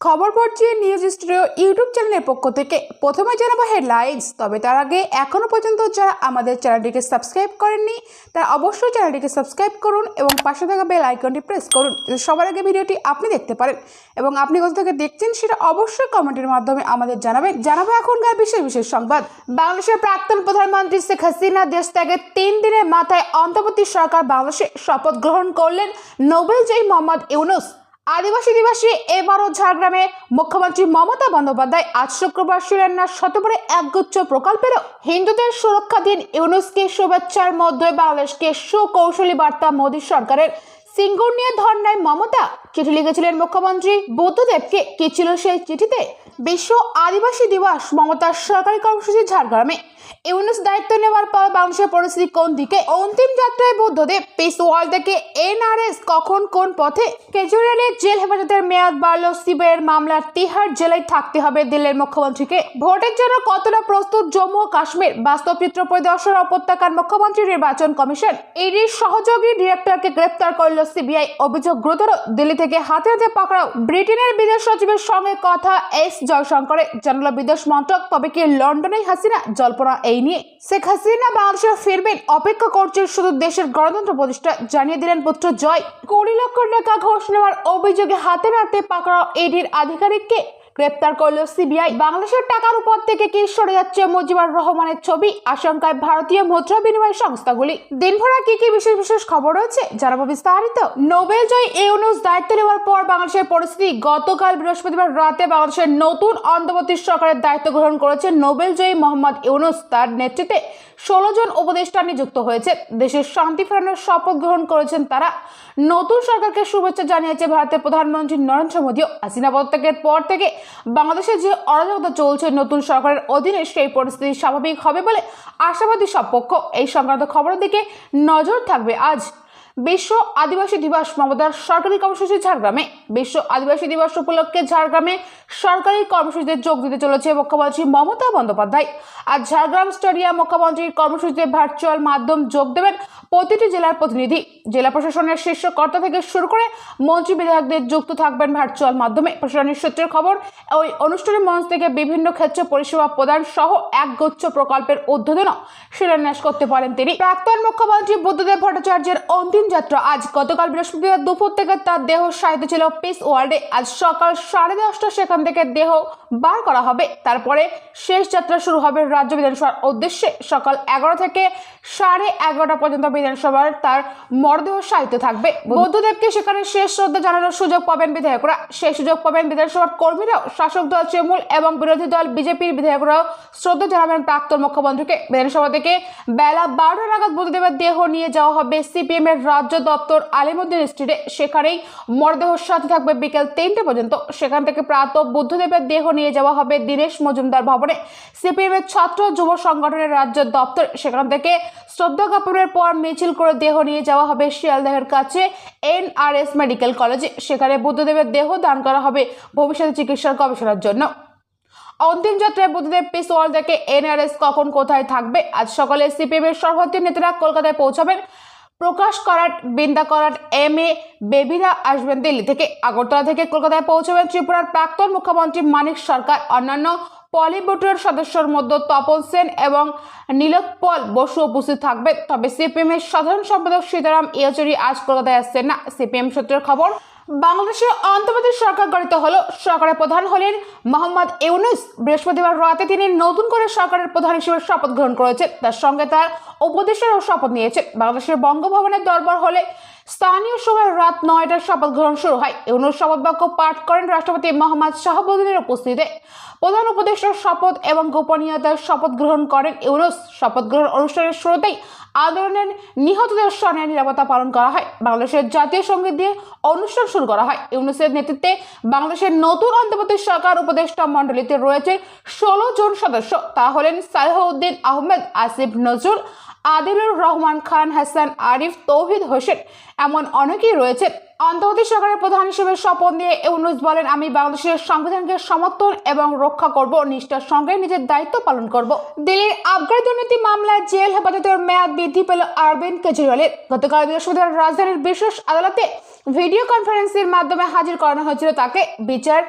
খবর পড়ছি news studio YouTube চ্যানেলের পক্ষ থেকে। প্রথমে জানাব হেডলাইন্স, তবে তার আগে এখনও পর্যন্ত যারা আমাদের চ্যানেলটিকে সাবস্ক্রাইব করেননি, তারা অবশ্যই চ্যানেলটিকে সাবস্ক্রাইব করুন এবং পাশে থাকা বেল আইকনটি প্রেস করুন সবার আগে ভিডিওটি আপনি দেখতে পারেন। এবং আপনি কোথা থেকে দেখছেন সেটা অবশ্যই কমেন্টের মাধ্যমে আমাদের জানাবেন। জানাব এখনকার বিশেষ বিশেষ সংবাদ। বাংলাদেশের প্রাক্তন প্রধানমন্ত্রী শেখ হাসিনা দেশ থেকে তিন দিনের মাথায় অন্তর্বর্তী সরকার বাংলাদেশে শপথ গ্রহণ করলেন। নোবেল জয়ী মোহাম্মদ ইউনুস আদিবাসী দিবসে এবারও ঝাড়গ্রামে মুখ্যমন্ত্রী মমতা বন্দ্যোপাধ্যায় আজ শুক্রবার শিলান্যাস শতবরে একগুচ্ছ প্রকল্পের হিন্দুদের সুরক্ষা দিন, ইউনুসকে শুভেচ্ছার মধ্যে বাংলাদেশকে সুকৌশলী বার্তা মোদী সরকারের। সিঙ্গুর নিয়ে ধর্নায় মমতা চিঠি লিখেছিলেন মুখ্যমন্ত্রী। বুদ্ধদেবকে কি ছিল সেই চিঠিতে? বিশ্ব আদিবাসী দিবস, মমতার সরকারি কর্মসূচি ঝাড়গ্রামে। ইউনুস দায়িত্ব নেওয়ার পর বাংলাদেশের পরিস্থিতি কোন দিকে? অন্তিম যাত্রায় থেকে এনআরএস কখন কোন পথে? কেজরিওয়ালের জেল হেফাজতের মেয়াদ বাড়ল, সিবিআইয়ের মামলার তিহার জেলায় থাকতে হবে দিল্লির মুখ্যমন্ত্রীকে। ভোটের জন্য কতটা প্রস্তুত জম্মু ও কাশ্মীর? বাস্তব চিত্র পরিদর্শন উপত্যকার মুখ্যমন্ত্রী নির্বাচন কমিশন। ইডির সহযোগী ডিরেক্টরকে গ্রেপ্তার করল সিবিআই। অভিযোগ গুরুতর দিল্লি থেকে হাতে হাতে পাকড়াও ব্রিটেনের বিদেশ সচিবের সঙ্গে কথা এস জয়শঙ্করের। জানালো বিদেশ মন্ত্রক, তবে কি লন্ডনেই হাসিনা জল্পনা এই নিয়ে? শেখ হাসিনা বাংলাদেশে ফিরবেন, অপেক্ষা করছে শুধু দেশের গণতন্ত্র প্রতিষ্ঠা, জানিয়ে দিলেন পুত্র জয়। কুড়ি লক্ষ টাকা ঘোষ নেওয়ার অভিযোগে হাতে নাতে পাকড়াও এডির আধিকারিককে গ্রেপ্তার করল সিবিআই। বাংলাদেশের টাকার উপর থেকে কি সরে যাচ্ছে মুজিবুর রহমানের ছবি? আশঙ্কায় ভারতীয় মুদ্রা বিনিময় সংস্থাগুলি। দিনভরা কি কি বিশেষ বিশেষ খবর রয়েছে জানাব বিস্তারিত। নোবেল জয় ইউনুস দায়িত্ব নেওয়ার পর বাংলাদেশের পরিস্থিতি গতকাল বৃহস্পতিবার রাতে বাংলাদেশের নতুন অন্তর্বর্তী সরকারের দায়িত্ব গ্রহণ করেছে নোবেল জয়ী মোহাম্মদ ইউনুস। তার নেতৃত্বে ষোলো জন উপদেষ্টা নিযুক্ত হয়েছে। দেশের শান্তি ফেরানোর শপথ গ্রহণ করেছেন তারা। নতুন সরকারকে শুভেচ্ছা জানিয়েছে ভারতের প্রধানমন্ত্রী নরেন্দ্র মোদীও। হাসিনা পদত্যাগের পর থেকে বাংলাদেশে যে অরাজকতা চলছে, নতুন সরকারের অধীনে সেই পরিস্থিতি স্বাভাবিক হবে বলে আশাবাদী সব পক্ষ। এই সংক্রান্ত খবরের দিকে নজর থাকবে আজ। বিশ্ব আদিবাসী দিবস মমতার সরকারি কর্মসূচি ঝাড়গ্রামে। বিশ্ব আদিবাসী দিবস উপলক্ষে ঝাড়গ্রামে সরকারি কর্মসূচিতে যোগ দিতে চলেছে মুখ্যমন্ত্রী মমতা বন্দ্যোপাধ্যায়। আর ঝাড়গ্রাম স্টেডিয়াম মুখ্যমন্ত্রীর কর্মসূচিতে ভার্চুয়াল মাধ্যম যোগ দেবেন প্রতিটি জেলার প্রতিনিধি। জেলা প্রশাসনের শীর্ষ কর্তা থেকে শুরু করে মন্ত্রী বিধায়কদের যুক্ত থাকবেন ভার্চুয়াল মাধ্যমে। প্রশাসনের সূত্রের খবর, ওই অনুষ্ঠানের মঞ্চ থেকে বিভিন্ন ক্ষেত্রে পরিষেবা প্রদান সহ একগুচ্ছ প্রকল্পের উদ্বোধনও শিলান্যাস করতে পারেন তিনি। প্রাক্তন মুখ্যমন্ত্রী বুদ্ধদেব ভট্টাচার্যের অন্তিম যাত্রা আজ গতকাল বৃহস্পতিবার দুপুর থেকে তার দেহ সাহিত্য ছিল পিস ওয়ার্ল্ডে আজ সকাল সাড়ে দশটা সেখান থেকে দেহ বার করা হবে। তারপরে শেষ যাত্রা শুরু হবে রাজ্য বিধানসভার উদ্দেশ্যে। সকাল এগারো থেকে সাড়ে এগারোটা পর্যন্ত বিধানসভার তার মরদেহ সাহিত্য থাকবে। বুদ্ধদেবকে সেখানে শেষ শ্রদ্ধা জানানোর সুযোগ পাবেন বিধায়করা। সেই সুযোগ পাবেন বিধানসভার কর্মীরাও। শাসক দল তৃণমূল এবং বিরোধী দল বিজেপির বিধায়করাও শ্রদ্ধা জানাবেন প্রাক্তন মুখ্যমন্ত্রীকে। বিধানসভা থেকে বেলা বারোটা নাগাদ বুদ্ধদেবের দেহ নিয়ে যাওয়া হবে সিপিএম এর রাজ্য দপ্তর আলিমুদ্দিন স্ট্রিটে। সেখানেই মরদেহ সাথে থাকবে বিকেল তিনটে পর্যন্ত। সেখান থেকে প্রাত বুদ্ধদেবের দেহ নিয়ে যাওয়া হবে দীনেশ মজুমদার ভবনে। সিপিএম এর ছাত্র যুব সংগঠনের রাজ্য দপ্তর। সেখান থেকে শ্রদ্ধা কাপুরের পর মিছিল করে দেহ নিয়ে যাওয়া হবে শিয়ালদাহের কাছে এনআরএস মেডিকেল কলেজে। সেখানে বুদ্ধদেবের দেহ দান করা হবে ভবিষ্যতে চিকিৎসার গবেষণার জন্য। অন্তিম যাত্রায় বুদ্ধদেব পিস ওয়াল থেকে এনআরএস কখন কোথায় থাকবে? আজ সকালে সিপিএম এর সর্বত্রীয় নেতারা কলকাতায় পৌঁছাবেন প্রকাশ করাট বিন্দা করাট এম এ বেবিরা আসবেন দিল্লি থেকে। আগরতলা থেকে কলকাতায় পৌঁছবেন ত্রিপুরার প্রাক্তন মুখ্যমন্ত্রী মানিক সরকার। অন্যান্য পলিবুটের সদস্যর মধ্যে তপন সেন এবং নীলোৎপল বসু উপস্থিত থাকবে। তবে সিপিএম এর সাধারণ সম্পাদক সীতারাম ইয়েচুরি আজ কলকাতায় আসছেন না। সিপিএম সূত্রের খবর বাংলাদেশে অন্তর্বর্তী সরকার গঠিত হলো। সরকারের প্রধান হলেন মোহাম্মদ ইউনুস। বৃহস্পতিবার রাতে তিনি নতুন করে সরকারের প্রধান হিসেবে শপথ গ্রহণ করেছেন। তার সঙ্গে তার উপদেষ্টারও শপথ নিয়েছেন। বাংলাদেশের বঙ্গভবনের দরবার হলে স্থানীয় সময় রাত নয়টার শপথ গ্রহণ শুরু হয়। ইউনুস শপথ বাক্য পাঠ করেন রাষ্ট্রপতি মোহাম্মদ শাহাবুদ্দিনের উপস্থিতিতে। প্রধান উপদেষ্টার শপথ এবং গোপনীয়তার শপথ গ্রহণ করেন ইউরোস। শপথ গ্রহণ অনুষ্ঠানের শুরুতেই আন্দোলনের নিহতদের স্মরণে নিরাপত্তা পালন করা হয়। বাংলাদেশের জাতীয় সংগীত দিয়ে অনুষ্ঠান শুরু করা হয়। ইউনুসের নেতৃত্বে বাংলাদেশের নতুন অন্তর্বর্তী সরকার উপদেষ্টা মণ্ডলীতে রয়েছে ষোলো জন সদস্য। তা হলেন সালেহউদ্দিন আহমেদ, আসিফ নজরুল আদিলুর রহমান খান, হাসান আরিফ, তৌহিদ হোসেন এমন অনেকেই রয়েছেন। অন্তর্বর্তী সরকারের প্রধান হিসেবে শপথ নিয়ে ইউনুস বলেন, আমি বাংলাদেশের সংবিধানকে সমর্থন এবং রক্ষা করব, নিষ্ঠার সঙ্গে নিজের দায়িত্ব পালন করব। দিল্লির আবগারি দুর্নীতি মামলায় জেল হেফাজতের মেয়াদ বৃদ্ধি পেল অরবিন্দ কেজরিওয়ালের। গতকাল বৃহস্পতিবার রাজধানীর বিশেষ আদালতে ভিডিও কনফারেন্সের মাধ্যমে হাজির করানো হয়েছিল তাকে। বিচার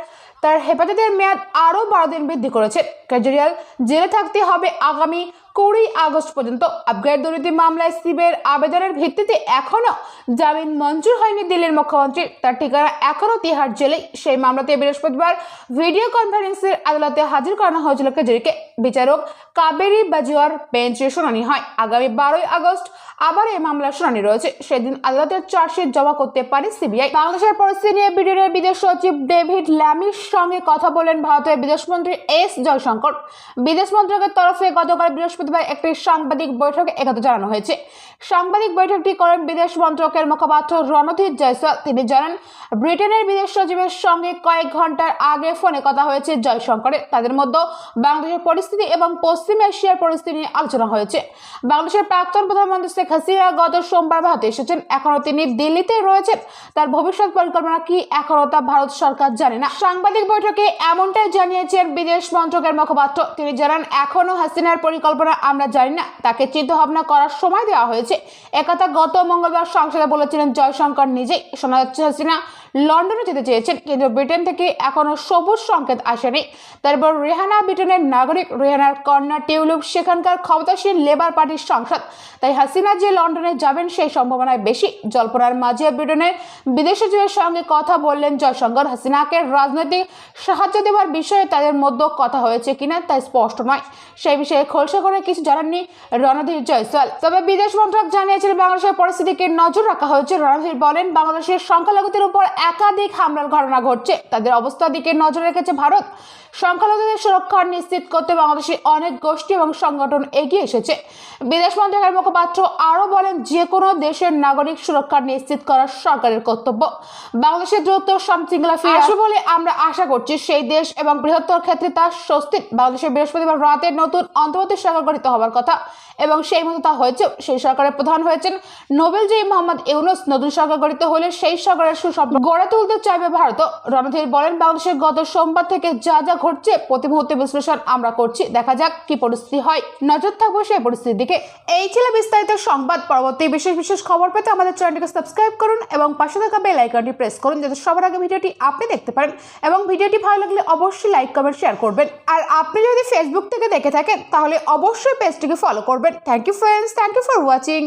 তার হেফাজতের মেয়াদ আরও বারো দিন বৃদ্ধি করেছে। কেজরিওয়াল, জেলে থাকতে হবে আগামী কুড়ি আগস্ট পর্যন্ত আপগ্রেড দুর্নীতি মামলায় সিবের আবেদনের ভিত্তিতে এখনও জামিন মঞ্জুর হয়নি দিল্লির মুখ্যমন্ত্রী। তার ঠিকানা এখনও তিহার জেলেই। সেই মামলাতে বৃহস্পতিবার ভিডিও কনফারেন্সের আদালতে হাজির করানো হয়েছিল কেজরিকে। বিচারক কাবেরী বাজুয়ার বেঞ্চে শুনানি হয়। আগামী বারোই আগস্ট আবার এই মামলার শুনানি রয়েছে। সেদিন আদালতের চার্জশিট জমা করতে পারে সিবিআই। বাংলাদেশের পরিস্থিতি নিয়ে ব্রিটেনের বিদেশ সচিব ডেভিড ল্যামির সঙ্গে কথা বলেন ভারতের বিদেশমন্ত্রী এস জয়শঙ্কর। বিদেশ মন্ত্রকের তরফে গতকাল বৃহস্পতিবার একটি সাংবাদিক বৈঠকে একথা জানানো হয়েছে। সাংবাদিক বৈঠকটি করেন বিদেশ মন্ত্রকের মুখপাত্র রণধীর জয়সওয়াল। তিনি জানান, ব্রিটেনের বিদেশ সচিবের সঙ্গে কয়েক ঘণ্টার আগে ফোনে কথা হয়েছে জয়শঙ্করের। তাদের মধ্যে বাংলাদেশের পরিস্থিতি এবং পশ্চিম এশিয়ার পরিস্থিতি নিয়ে আলোচনা হয়েছে। বাংলাদেশের প্রাক্তন প্রধানমন্ত্রী শেখ হাসিনা গত সোমবার ভারতে এসেছেন। এখনও তিনি দিল্লিতে রয়েছেন। তার ভবিষ্যৎ পরিকল্পনা কি এখনও তা ভারত সরকার জানে না। সাংবাদিক বৈঠকে এমনটাই জানিয়েছেন বিদেশ মন্ত্রকের মুখপাত্র। তিনি জানান, এখনও হাসিনার পরিকল্পনা আমরা জানি না। তাকে চিন্তা ভাবনা করার সময় দেওয়া হয়েছে। একথা গত মঙ্গলবার সংসদে বলেছিলেন জয়শঙ্কর নিজেই। শোনা যাচ্ছে হাসিনা লন্ডনে যেতে চেয়েছেন। কিন্তু ব্রিটেন থেকে এখনও সবুজ সংকেত আসেনি। তারপর রেহানা ব্রিটেনের নাগরিক, রেহানার কন্যা টিউলিপ, সেখানকার ক্ষমতাসীন লেবার পার্টির সাংসদ। তাই হাসিনা যে লন্ডনে যাবেন, সেই সম্ভাবনায় বেশি। জল্পনার মাঝে ব্রিটেনের বিদেশ সচিবের সঙ্গে কথা বললেন জয়শঙ্কর হাসিনাকে। রাজনৈতিক সাহায্য দেওয়ার বিষয়ে তাদের মধ্যে কথা হয়েছে কিনা, তা স্পষ্ট নয়। সেই বিষয়ে খোলসা করে কিছু জানাননি রণধীর জয়সওয়াল। তবে বিদেশ মন্ত্রক জানিয়েছিল, বাংলাদেশের পরিস্থিতিকে নজর রাখা হয়েছে। রণধীর বলেন, বাংলাদেশের সংখ্যালঘুদের উপর একাধিক হামলার ঘটনা ঘটছে। তাদের অবস্থার দিকে নজর রেখেছে ভারত। সংখ্যালঘুদের সুরক্ষা নিশ্চিত করতে বাংলাদেশের অনেক গোষ্ঠী এবং সংগঠন এগিয়ে এসেছে। বিদেশ মন্ত্রকের মুখপাত্র আরও বলেন যে কোনো দেশের নাগরিক সুরক্ষা নিশ্চিত করা সরকারের কর্তব্য। বাংলাদেশের দ্রুত শৃঙ্খলা ফিরে আসবে বলে আমরা আশা করছি। সেই দেশ এবং বৃহত্তর ক্ষেত্রে তার স্বস্তি বাংলাদেশের বৃহস্পতিবার রাতে নতুন অন্তর্বর্তী সরকার গঠিত হওয়ার কথা এবং সেই মতো তা হয়েছে সেই সরকারের প্রধান হয়েছেন নোবেলজয়ী মোহাম্মদ ইউনুস। নতুন সরকার গঠিত হলে সেই সরকারের সুসম্পর্ক গড়ে তুলতে চাইবে ভারত। রণধীর বলেন বাংলাদেশের গত সোমবার থেকে যা যা ঘটছে প্রতি মুহূর্তে বিশ্লেষণ আমরা করছি। দেখা যাক কি পরিস্থিতি হয়। নজর থাকব সেই পরিস্থিতির দিকে। এই ছিল বিস্তারিত সংবাদ পরবর্তী বিশেষ বিশেষ খবর পেতে আমাদের চ্যানেলটিকে সাবস্ক্রাইব করুন এবং পাশে থাকা বেল আইকনটি প্রেস করুন যাতে সবার আগে ভিডিওটি আপনি দেখতে পারেন এবং ভিডিওটি ভালো লাগলে অবশ্যই লাইক, কমেন্ট, শেয়ার করবেন। আর আপনি যদি ফেসবুক থেকে দেখে থাকেন, তাহলে অবশ্যই পেজটিকে ফলো করবেন। Thank you friends thank you for watching